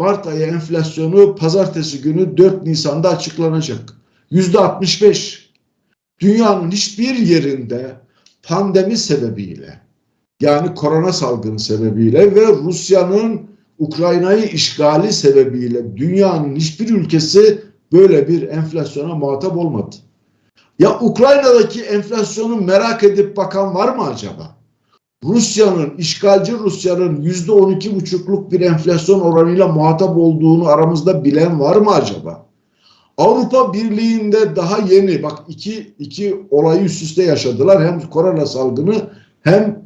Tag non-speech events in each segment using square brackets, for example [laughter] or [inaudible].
Mart ayı enflasyonu pazartesi günü 4 Nisan'da açıklanacak. Yüzde 65. Dünyanın hiçbir yerinde pandemi sebebiyle yani korona salgını sebebiyle ve Rusya'nın Ukrayna'yı işgali sebebiyle dünyanın hiçbir ülkesi böyle bir enflasyona muhatap olmadı. Ya Ukrayna'daki enflasyonu merak edip bakan var mı acaba? Rusya'nın, işgalci Rusya'nın yüzde on iki buçukluk bir enflasyon oranıyla muhatap olduğunu aramızda bilen var mı acaba? Avrupa Birliği'nde daha yeni, bak iki, iki olayı üst üste yaşadılar. Hem korona salgını hem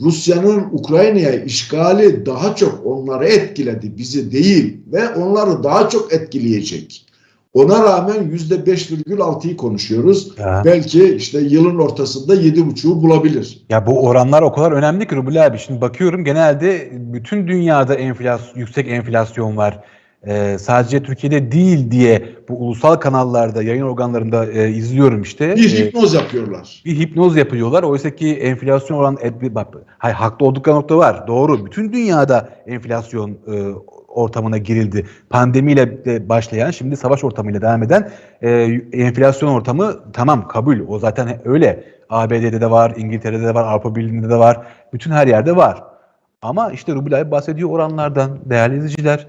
Rusya'nın Ukrayna'ya işgali daha çok onları etkiledi, bizi değil ve onları daha çok etkileyecek. Ona rağmen yüzde 5,6'yı konuşuyoruz. Ya. Belki işte yılın ortasında yedi buçuğu bulabilir. Ya bu oranlar o kadar önemli ki Rubel abi. Şimdi bakıyorum genelde bütün dünyada enflasyon, yüksek enflasyon var. Ee, sadece Türkiye'de değil diye bu ulusal kanallarda, yayın organlarında e, izliyorum işte. Bir Ee, hipnoz yapıyorlar. bir hipnoz yapıyorlar. Oysa ki enflasyon oran et- bak, hayır, haklı oldukları nokta var. Doğru. Bütün dünyada enflasyon e, ortamına girildi. Pandemiyle de başlayan, şimdi savaş ortamıyla devam eden e, enflasyon ortamı tamam kabul. O zaten öyle. ABD'de de var, İngiltere'de de var, Avrupa Birliği'nde de var. Bütün her yerde var. Ama işte Rubil abi bahsediyor oranlardan değerli izleyiciler.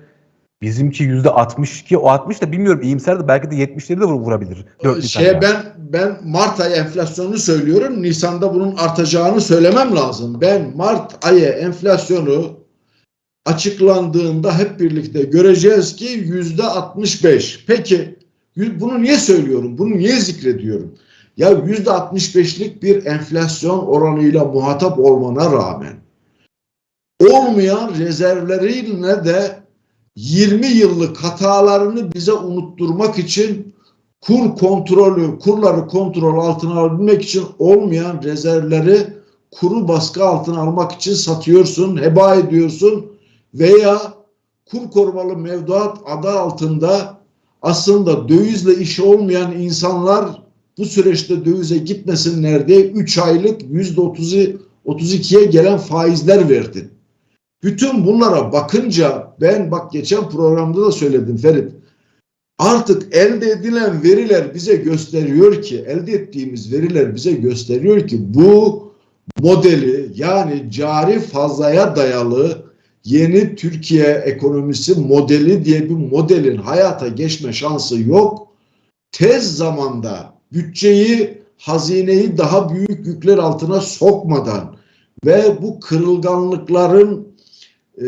Bizimki yüzde 62, o 60 da bilmiyorum iyimser de belki de 70'leri de vur- vurabilir. Dört Şeye Nisan'da. ben ben Mart ayı enflasyonunu söylüyorum. Nisan'da bunun artacağını söylemem lazım. Ben Mart ayı enflasyonu açıklandığında hep birlikte göreceğiz ki yüzde 65. Peki bunu niye söylüyorum? Bunu niye zikrediyorum? Ya yüzde 65'lik bir enflasyon oranıyla muhatap olmana rağmen olmayan rezervleriyle de 20 yıllık hatalarını bize unutturmak için kur kontrolü, kurları kontrol altına alabilmek için olmayan rezervleri kuru baskı altına almak için satıyorsun, heba ediyorsun veya kur korumalı mevduat adı altında aslında dövizle işi olmayan insanlar bu süreçte dövize gitmesinler diye 3 aylık %30'u 32'ye gelen faizler verdin. Bütün bunlara bakınca ben bak geçen programda da söyledim Ferit. Artık elde edilen veriler bize gösteriyor ki elde ettiğimiz veriler bize gösteriyor ki bu modeli yani cari fazlaya dayalı yeni Türkiye ekonomisi modeli diye bir modelin hayata geçme şansı yok. Tez zamanda bütçeyi, hazineyi daha büyük yükler altına sokmadan ve bu kırılganlıkların e,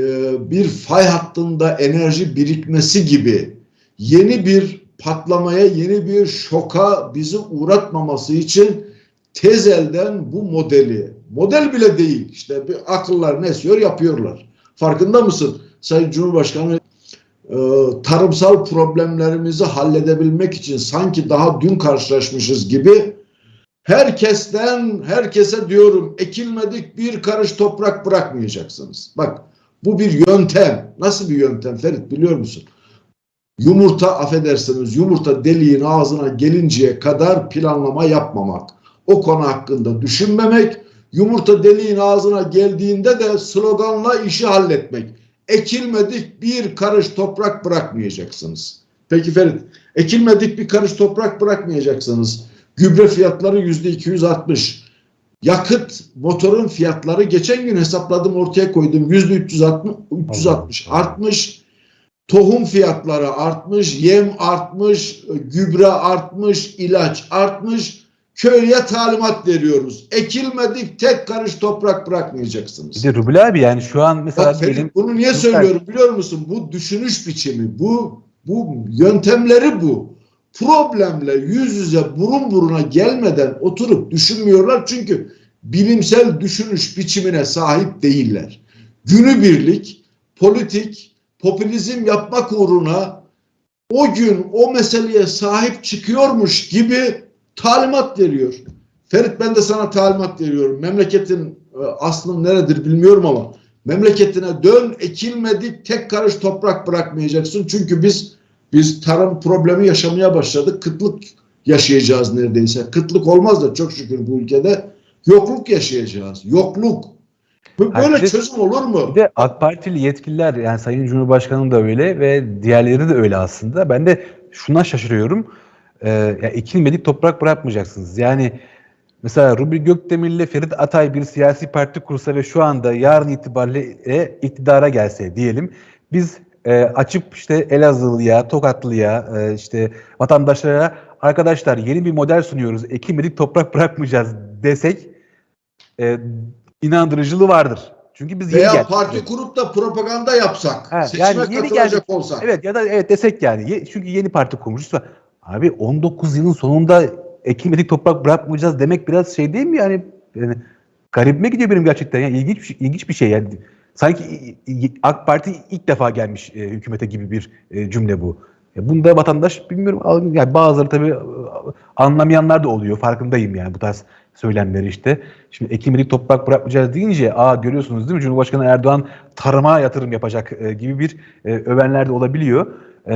bir fay hattında enerji birikmesi gibi yeni bir patlamaya, yeni bir şoka bizi uğratmaması için tez elden bu modeli, model bile değil işte bir akıllar ne esiyor yapıyorlar. Farkında mısın? Sayın Cumhurbaşkanı e, tarımsal problemlerimizi halledebilmek için sanki daha dün karşılaşmışız gibi herkesten herkese diyorum ekilmedik bir karış toprak bırakmayacaksınız. Bak bu bir yöntem. Nasıl bir yöntem Ferit biliyor musun? Yumurta affedersiniz yumurta deliğin ağzına gelinceye kadar planlama yapmamak. O konu hakkında düşünmemek. Yumurta deliğin ağzına geldiğinde de sloganla işi halletmek. Ekilmedik bir karış toprak bırakmayacaksınız. Peki Ferit, ekilmedik bir karış toprak bırakmayacaksınız. Gübre fiyatları yüzde 260. Yakıt motorun fiyatları geçen gün hesapladım ortaya koydum yüzde 360, 360 artmış. Tohum fiyatları artmış, yem artmış, gübre artmış, ilaç artmış. Köye talimat veriyoruz. Ekilmedik tek karış toprak bırakmayacaksınız. Bir de Rubil abi yani şu an mesela Bak diyelim bunu niye Lütfen. söylüyorum biliyor musun? Bu düşünüş biçimi, bu bu yöntemleri bu. Problemle yüz yüze burun buruna gelmeden oturup düşünmüyorlar çünkü bilimsel düşünüş biçimine sahip değiller. Günübirlik, politik, popülizm yapmak uğruna o gün o meseleye sahip çıkıyormuş gibi talimat veriyor. Ferit ben de sana talimat veriyorum. Memleketin e, aslın neredir bilmiyorum ama memleketine dön ekilmedik tek karış toprak bırakmayacaksın. Çünkü biz biz tarım problemi yaşamaya başladık. Kıtlık yaşayacağız neredeyse. Kıtlık olmaz da çok şükür bu ülkede yokluk yaşayacağız. Yokluk. Böyle de- çözüm olur mu? Bir de AK Partili yetkililer yani Sayın Cumhurbaşkanı da öyle ve diğerleri de öyle aslında. Ben de şuna şaşırıyorum. Ee, ya ekilmedik toprak bırakmayacaksınız. Yani mesela Rubi Gökdemir ile Ferit Atay bir siyasi parti kursa ve şu anda yarın itibariyle iktidara gelse diyelim. Biz e, açıp işte Elazığlı'ya, Tokatlı'ya, e, işte vatandaşlara arkadaşlar yeni bir model sunuyoruz. Ekilmedik toprak bırakmayacağız desek e, inandırıcılığı vardır. Çünkü biz yeni geldik. parti kurup da propaganda yapsak. Ha, seçime yani yeni katılacak geldik. olsak. Evet ya da evet desek yani. Çünkü yeni parti kurmuşuz. Abi 19 yılın sonunda ekilmedik toprak bırakmayacağız demek biraz şey değil mi yani? yani garibime gidiyor benim gerçekten. Yani ilginç şey, ilginç bir şey yani. Sanki AK Parti ilk defa gelmiş e, hükümete gibi bir e, cümle bu. Ya bunda vatandaş bilmiyorum yani bazıları tabii e, anlamayanlar da oluyor. Farkındayım yani bu tarz söylemleri işte. Şimdi ekilmedik toprak bırakmayacağız deyince aa görüyorsunuz değil mi Cumhurbaşkanı Erdoğan tarıma yatırım yapacak e, gibi bir e, övenler de olabiliyor. E,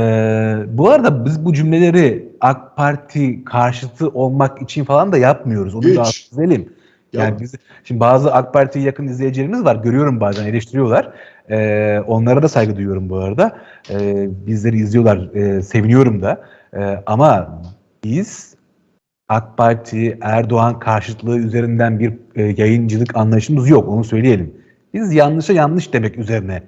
bu arada biz bu cümleleri AK Parti karşıtı olmak için falan da yapmıyoruz. Onu da Hiç. çizelim. Yani Ya- biz, şimdi bazı AK Parti'ye yakın izleyicilerimiz var. Görüyorum bazen eleştiriyorlar. E, onlara da saygı duyuyorum bu arada. E, bizleri izliyorlar. E, seviniyorum da. E, ama biz AK Parti, Erdoğan karşıtlığı üzerinden bir e, yayıncılık anlayışımız yok. Onu söyleyelim. Biz yanlışa yanlış demek üzerine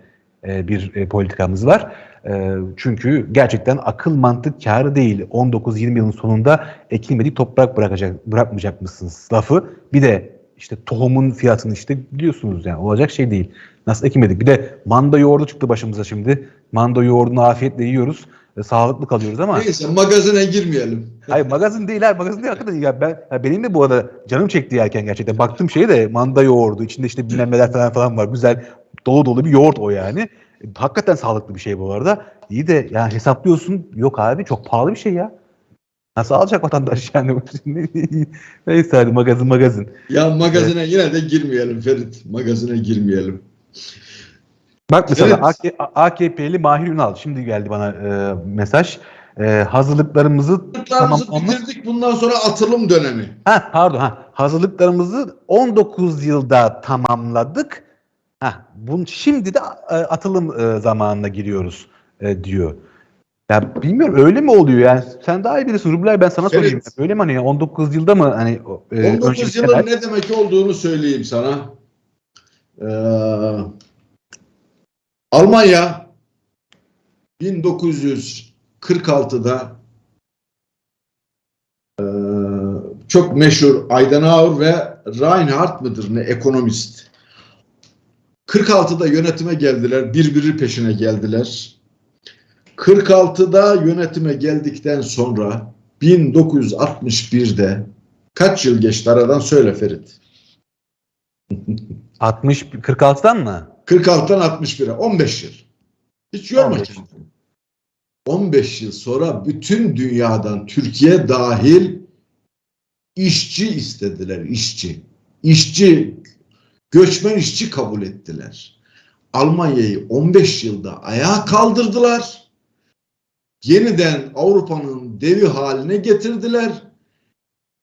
e, bir e, politikamız var. E, çünkü gerçekten akıl mantık kârı değil. 19-20 yılın sonunda ekilmedik toprak bırakacak bırakmayacak mısınız lafı. Bir de işte tohumun fiyatını işte biliyorsunuz yani olacak şey değil. Nasıl ekilmedik? Bir de manda yoğurdu çıktı başımıza şimdi. Manda yoğurdunu afiyetle yiyoruz. E, sağlıklı kalıyoruz ama Neyse magazine girmeyelim. Hayır magazin değil abi magazin değil hakikaten ya ben ya benim de bu arada canım çekti yerken gerçekten baktım şeye de manda yoğurdu içinde işte bilmem neler falan falan var güzel dolu dolu bir yoğurt o yani hakikaten sağlıklı bir şey bu arada iyi de yani hesaplıyorsun yok abi çok pahalı bir şey ya nasıl alacak vatandaş yani [laughs] neyse hadi magazin magazin Ya magazine yine de girmeyelim Ferit. Magazine girmeyelim. bak mesela Evet. AK, AKP'li Mahir Ünal şimdi geldi bana e, mesaj E, hazırlıklarımızı tamamlamış bitirdik. Bundan sonra atılım dönemi. Ha pardon ha hazırlıklarımızı 19 yılda tamamladık. Ha bun şimdi de e, atılım e, zamanına giriyoruz e, diyor. Ya bilmiyorum öyle mi oluyor yani sen daha iyi bilirsin Rubilay ben sana Evet. sorayım. Öyle mi hani 19 yılda mı hani e, 19 öncelikler- yılın ne demek olduğunu söyleyeyim sana. Ee, Almanya 1946'da ee, çok meşhur Adenauer ve Reinhardt mıdır ne ekonomist. 46'da yönetime geldiler, birbiri peşine geldiler. 46'da yönetime geldikten sonra 1961'de kaç yıl geçti aradan söyle Ferit. [laughs] 60 46'dan mı? 46'dan 61'e 15 yıl. Hiç yorma 15. kendini. 15 yıl sonra bütün dünyadan Türkiye dahil işçi istediler, işçi. İşçi, göçmen işçi kabul ettiler. Almanya'yı 15 yılda ayağa kaldırdılar. Yeniden Avrupa'nın devi haline getirdiler.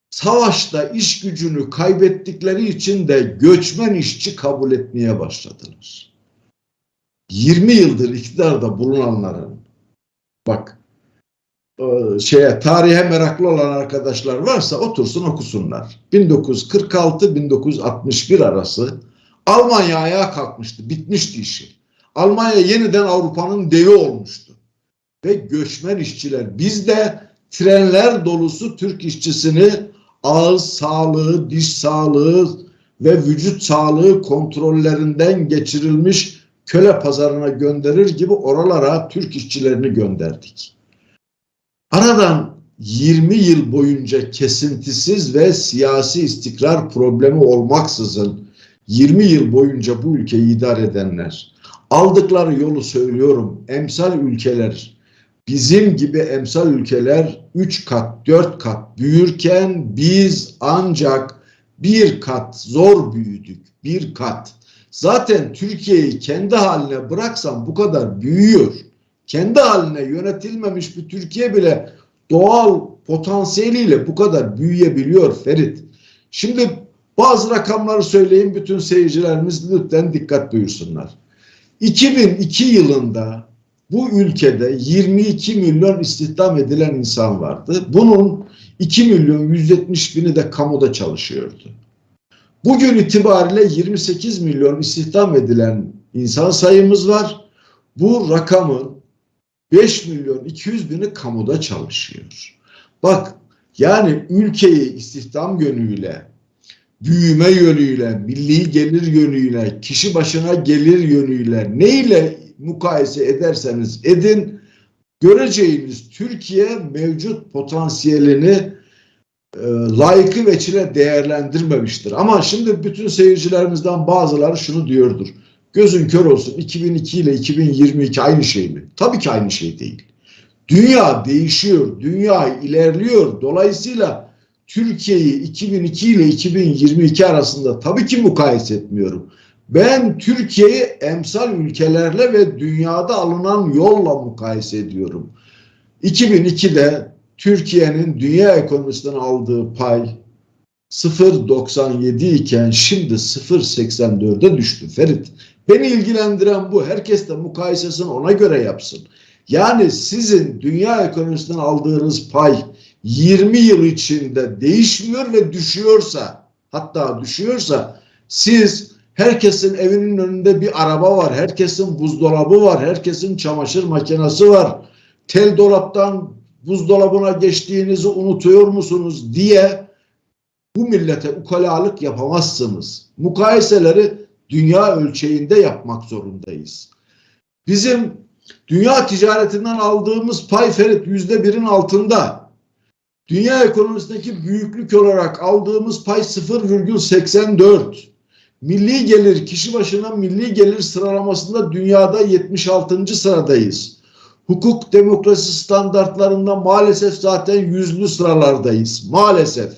Savaşta iş gücünü kaybettikleri için de göçmen işçi kabul etmeye başladılar. 20 yıldır iktidarda bulunanların bak şeye tarihe meraklı olan arkadaşlar varsa otursun okusunlar. 1946-1961 arası Almanya ayağa kalkmıştı. Bitmişti işi. Almanya yeniden Avrupa'nın devi olmuştu. Ve göçmen işçiler bizde trenler dolusu Türk işçisini ağız sağlığı, diş sağlığı ve vücut sağlığı kontrollerinden geçirilmiş köle pazarına gönderir gibi oralara Türk işçilerini gönderdik. Aradan 20 yıl boyunca kesintisiz ve siyasi istikrar problemi olmaksızın 20 yıl boyunca bu ülkeyi idare edenler aldıkları yolu söylüyorum. Emsal ülkeler bizim gibi emsal ülkeler 3 kat 4 kat büyürken biz ancak bir kat zor büyüdük. Bir kat. Zaten Türkiye'yi kendi haline bıraksam bu kadar büyüyor. Kendi haline yönetilmemiş bir Türkiye bile doğal potansiyeliyle bu kadar büyüyebiliyor Ferit. Şimdi Bazı rakamları söyleyeyim bütün seyircilerimiz lütfen dikkat buyursunlar. 2002 yılında bu ülkede 22 milyon istihdam edilen insan vardı. Bunun 2 milyon 170 bini de kamuda çalışıyordu. Bugün itibariyle 28 milyon istihdam edilen insan sayımız var. Bu rakamın 5 milyon 200 bini kamuda çalışıyor. Bak yani ülkeyi istihdam yönüyle, büyüme yönüyle, milli gelir yönüyle, kişi başına gelir yönüyle neyle mukayese ederseniz edin göreceğiniz Türkiye mevcut potansiyelini e, layıkı veçile değerlendirmemiştir. Ama şimdi bütün seyircilerimizden bazıları şunu diyordur. Gözün kör olsun 2002 ile 2022 aynı şey mi? Tabii ki aynı şey değil. Dünya değişiyor, dünya ilerliyor. Dolayısıyla Türkiye'yi 2002 ile 2022 arasında tabii ki mukayese etmiyorum. Ben Türkiye'yi emsal ülkelerle ve dünyada alınan yolla mukayese ediyorum. 2002'de Türkiye'nin dünya ekonomisinden aldığı pay 0.97 iken şimdi 0.84'e düştü Ferit. Beni ilgilendiren bu. Herkes de mukayesesini ona göre yapsın. Yani sizin dünya ekonomisinden aldığınız pay 20 yıl içinde değişmiyor ve düşüyorsa hatta düşüyorsa siz herkesin evinin önünde bir araba var, herkesin buzdolabı var, herkesin çamaşır makinesi var. Tel dolaptan buzdolabına geçtiğinizi unutuyor musunuz diye bu millete ukalalık yapamazsınız. Mukayeseleri dünya ölçeğinde yapmak zorundayız. Bizim dünya ticaretinden aldığımız pay ferit yüzde birin altında. Dünya ekonomisindeki büyüklük olarak aldığımız pay 0,84. Milli gelir kişi başına milli gelir sıralamasında dünyada 76. sıradayız. Hukuk demokrasi standartlarında maalesef zaten yüzlü sıralardayız. Maalesef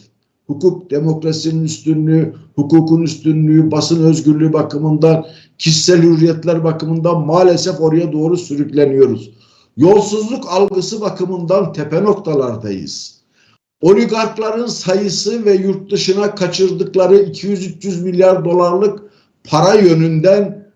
hukuk demokrasinin üstünlüğü, hukukun üstünlüğü, basın özgürlüğü bakımından, kişisel hürriyetler bakımından maalesef oraya doğru sürükleniyoruz. Yolsuzluk algısı bakımından tepe noktalardayız. Oligarkların sayısı ve yurt dışına kaçırdıkları 200-300 milyar dolarlık para yönünden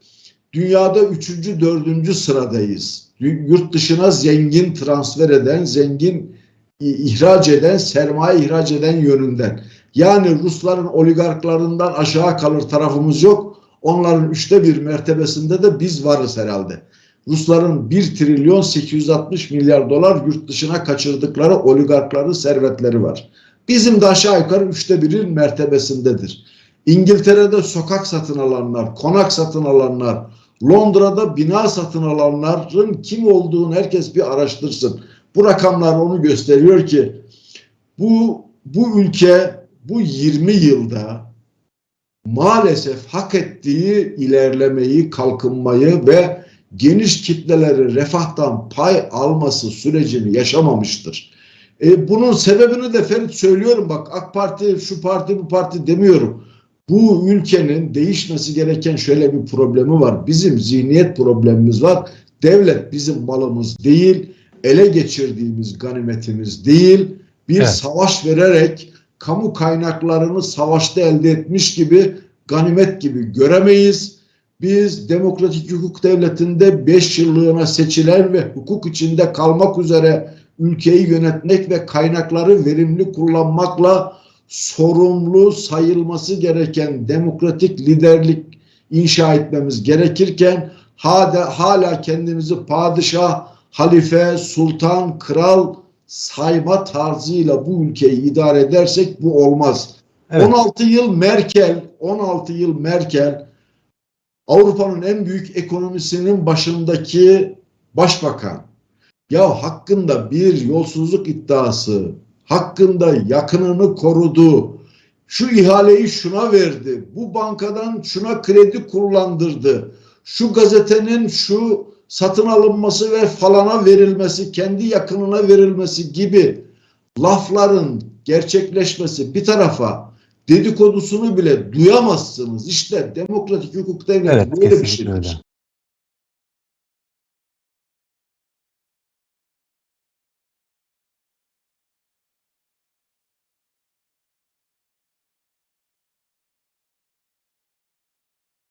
dünyada 3. 4. sıradayız. Yurt dışına zengin transfer eden, zengin ihraç eden, sermaye ihraç eden yönünden. Yani Rusların oligarklarından aşağı kalır tarafımız yok. Onların üçte bir mertebesinde de biz varız herhalde. Rusların 1 trilyon 860 milyar dolar yurt dışına kaçırdıkları oligarkların servetleri var. Bizim de aşağı yukarı üçte birin mertebesindedir. İngiltere'de sokak satın alanlar, konak satın alanlar, Londra'da bina satın alanların kim olduğunu herkes bir araştırsın. Bu rakamlar onu gösteriyor ki bu bu ülke bu 20 yılda maalesef hak ettiği ilerlemeyi, kalkınmayı ve geniş kitleleri refahtan pay alması sürecini yaşamamıştır. E, bunun sebebini de Ferit söylüyorum bak AK Parti, şu parti, bu parti demiyorum. Bu ülkenin değişmesi gereken şöyle bir problemi var. Bizim zihniyet problemimiz var. Devlet bizim malımız değil, ele geçirdiğimiz ganimetimiz değil. Bir Evet. savaş vererek kamu kaynaklarını savaşta elde etmiş gibi ganimet gibi göremeyiz. Biz demokratik hukuk devletinde 5 yıllığına seçilen ve hukuk içinde kalmak üzere ülkeyi yönetmek ve kaynakları verimli kullanmakla sorumlu sayılması gereken demokratik liderlik inşa etmemiz gerekirken hala, hala kendimizi padişah, halife, sultan, kral sayma tarzıyla bu ülkeyi idare edersek bu olmaz. Evet. 16 yıl Merkel, 16 yıl Merkel Avrupa'nın en büyük ekonomisinin başındaki başbakan. Ya hakkında bir yolsuzluk iddiası, hakkında yakınını korudu. Şu ihaleyi şuna verdi. Bu bankadan şuna kredi kullandırdı. Şu gazetenin şu satın alınması ve falana verilmesi, kendi yakınına verilmesi gibi lafların gerçekleşmesi bir tarafa dedikodusunu bile duyamazsınız. İşte demokratik hukuk devleti Evet, böyle bir şeydir. öyle.